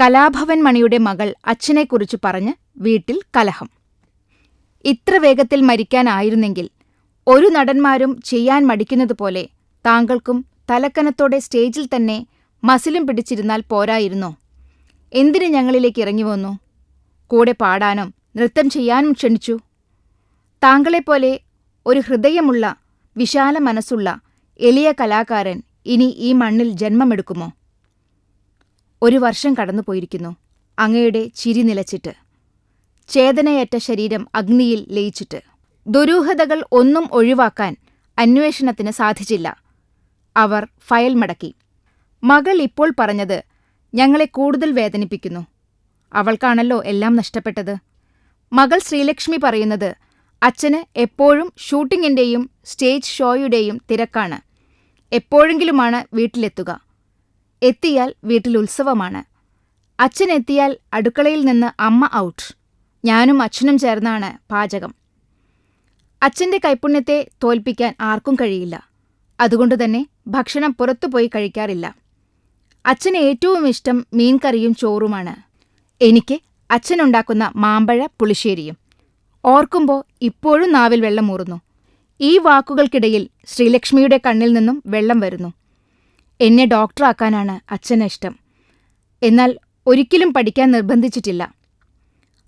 കലാഭവൻ മണിയുടെ മകൾ അച്ഛനെക്കുറിച്ച് പറഞ്ഞ് വീട്ടിൽ കലഹം. ഇത്ര വേഗത്തിൽ മരിക്കാനായിരുന്നെങ്കിൽ ഒരു നടന്മാരും ചെയ്യാൻ മടിക്കുന്നതുപോലെ താങ്കൾക്കും തലക്കനത്തോടെ സ്റ്റേജിൽ തന്നെ മസിലും പിടിച്ചിരുന്നാൽ പോരായിരുന്നോ? എന്തിന് ഞങ്ങളിലേക്ക് ഇറങ്ങി വന്നു? കൂടെ പാടാനും നൃത്തം ചെയ്യാനും ക്ഷണിച്ചു? താങ്കളെപ്പോലെ ഒരു ഹൃദയമുള്ള വിശാല മനസ്സുള്ള എളിയ കലാകാരൻ ഇനി ഈ മണ്ണിൽ ജന്മമെടുക്കുമോ? ഒരു വർഷം കടന്നുപോയിരിക്കുന്നു. അങ്ങയുടെ ചിരി നിലച്ചിട്ട്. ചേതനയറ്റ ശരീരം അഗ്നിയിൽ ലയിച്ചിട്ട്. ദുരൂഹതകൾ ഒന്നും ഒഴിവാക്കാൻ അന്വേഷണത്തിന് സാധിച്ചില്ല. അവർ ഫയൽ മടക്കി. മകൾ ഇപ്പോൾ പറഞ്ഞത് ഞങ്ങളെ കൂടുതൽ വേദനിപ്പിക്കുന്നു. അവൾക്കാണല്ലോ എല്ലാം നഷ്ടപ്പെട്ടത്. മകൾ ശ്രീലക്ഷ്മി പറയുന്നത് അച്ഛന് എപ്പോഴും ഷൂട്ടിങ്ങിന്റെയും സ്റ്റേജ് ഷോയുടെയും തിരക്കാണ്. എപ്പോഴെങ്കിലുമാണ് വീട്ടിലെത്തുക. എത്തിയാൽ വീട്ടിൽ ഉത്സവമാണ്. അച്ഛൻ എത്തിയാൽ അടുക്കളയിൽ നിന്ന് അമ്മ ഔട്ട്. ഞാനും അച്ഛനും ചേർന്നാണ് പാചകം. അച്ഛന്റെ കൈപുണ്യത്തെ തോൽപ്പിക്കാൻ ആർക്കും കഴിയില്ല. അതുകൊണ്ടുതന്നെ ഭക്ഷണം പുറത്തുപോയി കഴിക്കാറില്ല. അച്ഛന് ഏറ്റവും ഇഷ്ടം മീൻകറിയും ചോറുമാണ്. എനിക്ക് അച്ഛനുണ്ടാക്കുന്ന മാമ്പഴ പുളിശ്ശേരിയും. ഓർക്കുമ്പോൾ ഇപ്പോഴും നാവിൽ വെള്ളമൂറുന്നു ഈ വാക്കുകൾക്കിടയിൽ ശ്രീലക്ഷ്മിയുടെ കണ്ണിൽ നിന്നും വെള്ളം വരുന്നു. എന്നെ ഡോക്ടറാക്കാനാണ് അച്ഛന് ഇഷ്ടം. എന്നാൽ ഒരിക്കലും പഠിക്കാൻ നിർബന്ധിച്ചിട്ടില്ല.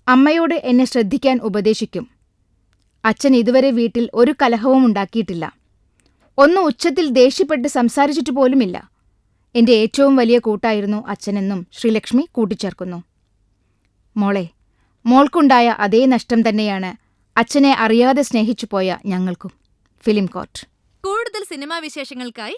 അമ്മയോട് എന്നെ ശ്രദ്ധിക്കാൻ ഉപദേശിക്കും. അച്ഛൻ ഇതുവരെ വീട്ടിൽ ഒരു കലഹവും ഉണ്ടാക്കിയിട്ടില്ല. ഒന്ന് ഉച്ചത്തിൽ ദേഷ്യപ്പെട്ട് സംസാരിച്ചിട്ട് പോലുമില്ല. എന്റെ ഏറ്റവും വലിയ കൂട്ടായിരുന്നു അച്ഛനെന്നും ശ്രീലക്ഷ്മി കൂട്ടിച്ചേർക്കുന്നു. മോളെ മോൾക്കുണ്ടായ അതേ നഷ്ടം തന്നെയാണ് അച്ഛനെ അറിയാതെ സ്നേഹിച്ചു പോയ ഞങ്ങൾക്കും. Film court. കൂടുതൽ സിനിമാ വിശേഷങ്ങൾക്കായി